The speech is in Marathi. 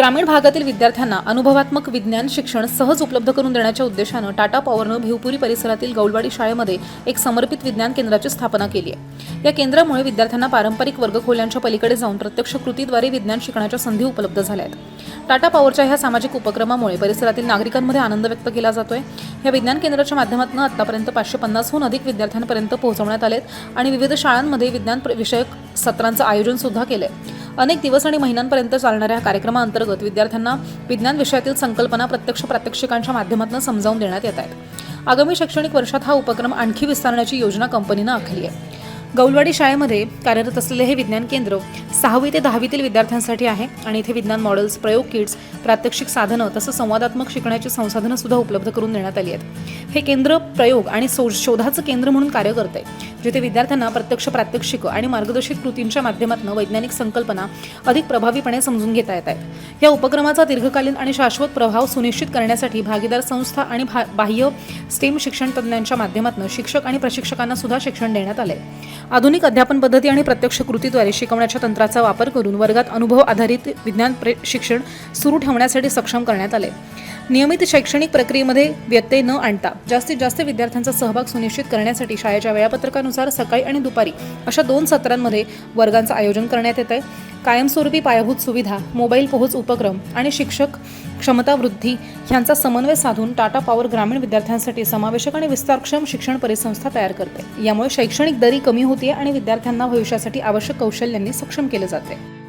ग्रामीण भागातील विद्यार्थ्यांना अनुभवात्मक विज्ञान शिक्षण सहज उपलब्ध करून देण्याच्या उद्देशानं टाटा पॉवरनं भिवपुरी परिसरातील गौलवाडी शाळेमध्ये एक समर्पित विज्ञान केंद्राची स्थापना केली आहे. या केंद्रामुळे विद्यार्थ्यांना पारंपरिक वर्गखोल्यांच्या पलीकडे जाऊन प्रत्यक्ष कृतीद्वारे विज्ञान शिकण्याच्या संधी उपलब्ध झाल्या आहेत. टाटा पॉवरच्या ह्या सामाजिक उपक्रमामुळे परिसरातील नागरिकांमध्ये आनंद व्यक्त केला जातोय. या विज्ञान केंद्राच्या माध्यमातून आतापर्यंत पाचशे पन्नासहून अधिक विद्यार्थ्यांपर्यंत पोहोचवण्यात आलेत आणि विविध शाळांमध्ये विज्ञान प्र- विषयक सत्रांचं आयोजन सुद्धा केलंय. अनेक दिवस आणि महिन्यांपर्यंत चालणाऱ्या या कार्यक्रमाअंतर्गत विद्यार्थ्यांना विज्ञान विषयातील संकल्पना प्रत्यक्ष प्रात्यक्षिकांच्या माध्यमातून समजावून देण्यात येत आहेत. आगामी शैक्षणिक वर्षात हा उपक्रम आणखी विस्तारण्याची योजना कंपनीनं आखली आहे. गौलवाडी शाळेमध्ये कार्यरत असलेले हे विज्ञान केंद्र सहावी ते दहावीतील विद्यार्थ्यांसाठी आहे आणि इथे विज्ञान मॉडेल्स प्रयोग किट्स प्रात्यक्षिक साधनं तसंच संवादात्मक शिकण्याची संसाधनं सुद्धा उपलब्ध करून देण्यात आली आहेत. हे केंद्र प्रयोग आणि सो शोधाचं केंद्र म्हणून कार्य करते जिथे विद्यार्थ्यांना प्रत्यक्ष प्रात्यक्षिक आणि मार्गदर्शक कृतींच्या माध्यमातून वैज्ञानिक संकल्पना अधिक प्रभावीपणे समजून घेता येत आहेत. या उपक्रमाचा दीर्घकालीन आणि शाश्वत प्रभाव सुनिश्चित करण्यासाठी भागीदार संस्था आणि भा बाह्य स्टेम शिक्षण तज्ज्ञांच्या माध्यमातून शिक्षक आणि प्रशिक्षकांना सुद्धा शिक्षण देण्यात आले आधुनिक अध्यापन पद्धती आणि प्रत्यक्ष कृतीद्वारे शिकवण्याच्या तंत्राचा वापर करून वर्गात अनुभव आधारित विज्ञान प्रे शिक्षण सुरू ठेवण्यासाठी सक्षम करण्यात आले नियमित शैक्षणिक प्रक्रियेमध्ये व्यत्यय न आणता जास्तीत जास्त विद्यार्थ्यांचा सहभाग सुनिश्चित करण्यासाठी शाळेच्या वेळापत्रकानुसार सकाळी आणि दुपारी अशा दोन सत्रांमध्ये वर्गांचं आयोजन करण्यात येत आहे कायमस्वरूपी पायाभूत सुविधा मोबाईल पोहोच उपक्रम आणि शिक्षक क्षमता वृद्धी ह्यांचा समन्वय साधून टाटा पॉवर ग्रामीण विद्यार्थ्यांसाठी समावेशक आणि विस्तारक्षम शिक्षण परिसंस्था तयार करते यामुळे शैक्षणिक दरी कमी होते आणि विद्यार्थ्यांना भविष्यासाठी आवश्यक कौशल्यांनी सक्षम केले जाते